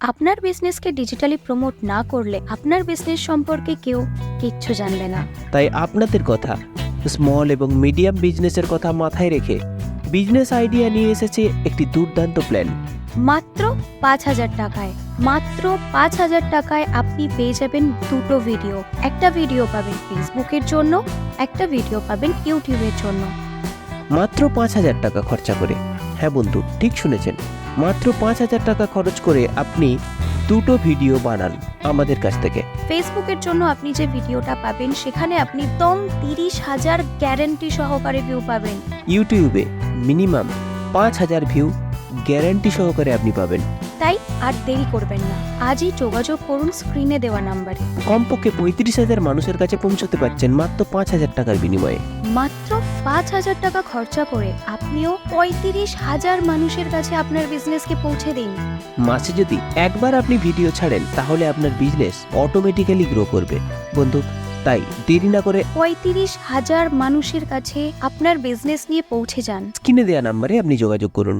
আপনার বিজনেসকে digitally promote না করলে আপনার বিজনেস সম্পর্কে কেউ কিচ্ছু জানবে না। তাই আপনাদের কথা স্মল এবং মিডিয়াম বিজনেসের কথা মাথায় রেখে বিজনেস আইডিয়া নিয়ে এসেছে একটি দুর্দান্ত প্ল্যান মাত্র পাঁচ হাজার টাকায় মাত্র পাঁচ হাজার টাকায় আপনি পেয়ে যাবেন দুটো ভিডিও একটা ভিডিও পাবেন ফেসবুকের জন্য একটা ভিডিও পাবেন ইউটিউবের জন্য। মাত্র পাঁচ হাজার টাকা খরচা করে। হ্যাঁ বন্ধু ঠিক শুনেছেন। মাত্র পাঁচ হাজার টাকা খরচ করে আপনি দুটো ভিডিও বানান আমাদের কাছ থেকে। ফেসবুকের জন্য আপনি যে ভিডিওটা পাবেন সেখানে আপনি দম তিরিশ হাজার গ্যারেন্টি সহকারে ভিউ পাবেন। ইউটিউবে মিনিমাম পাঁচ হাজার ভিউ গ্যারেন্টি সহকারে আপনি পাবেন। তাই আর দেরি করবেন না। আজই যোগাযোগ করুন স্ক্রিনে দেওয়া নাম্বারে। কমপক্ষে পঁয়ত্রিশ হাজার মানুষের কাছে পৌঁছতে পারছেন মাত্র পাঁচ হাজার টাকার বিনিময়ে। মাত্র পাঁচ হাজার টাকা খরচা করে আপনিও পঁয়ত্রিশ হাজার মানুষের কাছে আপনার বিজনেসকে পৌঁছে দিন। মাসে যদি একবার আপনি ভিডিও ছাড়েন তাহলে আপনার বিজনেস অটোমেটিক্যালি গ্রো করবে। বন্ধু তাই দেরি না করে পঁয়ত্রিশ হাজার মানুষের কাছে আপনার বিজনেস নিয়ে পৌঁছে যান। স্ক্রিনে দেওয়া নাম্বারে আপনি যোগাযোগ করুন।